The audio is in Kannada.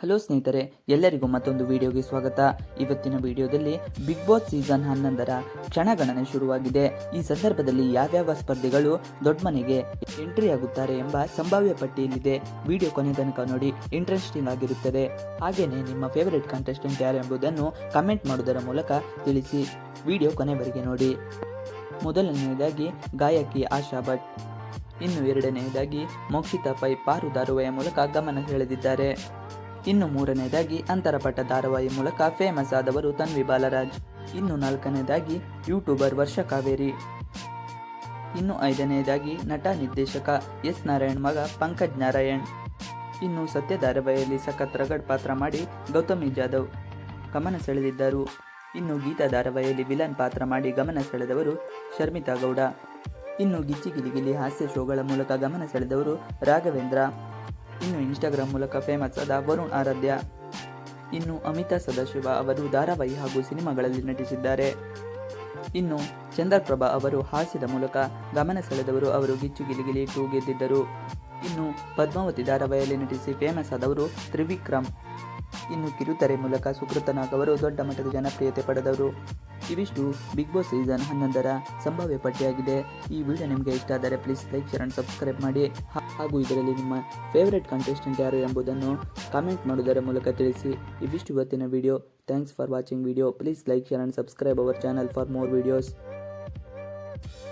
ಹಲೋ ಸ್ನೇಹಿತರೆ, ಎಲ್ಲರಿಗೂ ಮತ್ತೊಂದು ವಿಡಿಯೋಗೆ ಸ್ವಾಗತ. ಇವತ್ತಿನ ವಿಡಿಯೋದಲ್ಲಿ ಬಿಗ್ ಬಾಸ್ ಸೀಸನ್ ಹನ್ನೊಂದರ ಕ್ಷಣಗಣನೆ ಶುರುವಾಗಿದೆ. ಈ ಸಂದರ್ಭದಲ್ಲಿ ಯಾವ್ಯಾವ ಸ್ಪರ್ಧಿಗಳು ದೊಡ್ಡ ಮನೆಗೆ ಎಂಟ್ರಿ ಆಗುತ್ತಾರೆ ಎಂಬ ಸಂಭಾವ್ಯ ಪಟ್ಟಿಯಲ್ಲಿದೆ ವಿಡಿಯೋ ಕೊನೆ ತನಕ ನೋಡಿ ಇಂಟ್ರೆಸ್ಟಿಂಗ್ ಆಗಿರುತ್ತದೆ. ಹಾಗೆಯೇ ನಿಮ್ಮ ಫೇವರೇಟ್ ಕಂಟೆಸ್ಟೆಂಟ್ ಯಾರು ಎಂಬುದನ್ನು ಕಮೆಂಟ್ ಮಾಡುವುದರ ಮೂಲಕ ತಿಳಿಸಿ, ವಿಡಿಯೋ ಕೊನೆವರೆಗೆ ನೋಡಿ. ಮೊದಲನೆಯದಾಗಿ ಗಾಯಕಿ ಆಶಾ ಭಟ್, ಇನ್ನು ಎರಡನೆಯದಾಗಿ ಮೋಕ್ಷಿತಾ ಪೈ ಪಾರು ಧಾರಾವಾಹಿಯ ಮೂಲಕ ಗಮನ ಸೆಳೆದಿದ್ದಾರೆ. ಇನ್ನು ಮೂರನೇದಾಗಿ ಅಂತರಪಟ್ಟ ಧಾರಾವಾಹಿ ಮೂಲಕ ಫೇಮಸ್ ಆದವರು ತನ್ವಿ ಬಾಲರಾಜ್. ಇನ್ನು ನಾಲ್ಕನೇದಾಗಿ ಯೂಟ್ಯೂಬರ್ ವರ್ಷ ಕಾವೇರಿ. ಇನ್ನು ಐದನೆಯದಾಗಿ ನಟ ನಿರ್ದೇಶಕ ಎಸ್ ನಾರಾಯಣ್ ಮಗ ಪಂಕಜ್ ನಾರಾಯಣ್. ಇನ್ನು ಸತ್ಯ ಧಾರಾವಾಹಿಯಲ್ಲಿ ಸಖತ್ ರಗಡ್ ಪಾತ್ರ ಮಾಡಿ ಗೌತಮಿ ಜಾಧವ್. ಗಮನ ಸೆಳೆದಿದ್ದರು. ಇನ್ನು ಗೀತಾ ಧಾರಾವಾಹಿಯಲ್ಲಿ ವಿಲನ್ ಪಾತ್ರ ಮಾಡಿ ಗಮನ ಸೆಳೆದವರು ಶರ್ಮಿತಾ ಗೌಡ. ಇನ್ನು ಗಿಚ್ಚಿ ಗಿಲಿಗಿಲಿ ಹಾಸ್ಯ ಶೋಗಳ ಮೂಲಕ ಗಮನ ಸೆಳೆದವರು ರಾಘವೇಂದ್ರ. ಇನ್ನು ಇನ್ಸ್ಟಾಗ್ರಾಮ್ ಮೂಲಕ ಫೇಮಸ್ ಆದ ವರುಣ್ ಆರಾಧ್ಯ, ಇನ್ನು ಅಮಿತಾ ಸದಾಶಿವ ಅವರು ಧಾರಾವಾಹಿ ಹಾಗೂ ಸಿನಿಮಾಗಳಲ್ಲಿ ನಟಿಸಿದ್ದಾರೆ. ಇನ್ನು ಚಂದ್ರಪ್ರಭಾ ಅವರು ಹಾಸ್ಯದ ಮೂಲಕ ಗಮನ ಸೆಳೆದವರು ಅವರು ಗಿಚ್ಚು ಗಿಲಿಗಿಲಿ ಟೂ ಗೆದ್ದಿದ್ದರು. ಇನ್ನು ಪದ್ಮಾವತಿ ಧಾರಾವಾಹಿಯಲ್ಲಿ ನಟಿಸಿ ಫೇಮಸ್ ಆದವರು ತ್ರಿವಿಕ್ರಮ್, ಇನ್ನು ಕಿರುತೆರೆ ಮೂಲಕ ಸುಕೃತನಾಗ್ ಅವರು ದೊಡ್ಡ ಮಟ್ಟದ ಜನಪ್ರಿಯತೆ ಪಡೆದವರು. ಇವಿಷ್ಟು ಬಿಗ್ ಬಾಸ್ ಸೀಸನ್ ಹನ್ನೊಂದರ ಸಂಭಾವ್ಯ ಪಟ್ಟಿಯಾಗಿದೆ. ಈ ವಿಡಿಯೋ ನಿಮಗೆ ಇಷ್ಟ ಆದರೆ please like share and subscribe ಮಾಡಿ. ಹಾಗೂ ಇದರಲ್ಲಿ ನಿಮ್ಮ ಫೇವರೆಟ್ ಕಂಟೆಸ್ಟೆಂಟ್ ಯಾರು ಎಂಬುದನ್ನು ಕಾಮೆಂಟ್ ಮಾಡುವುದರ ಮೂಲಕ ತಿಳಿಸಿ. ಇವಿಷ್ಟು ಇವತ್ತಿನ video thanks for watching video please like share and subscribe our channel for more videos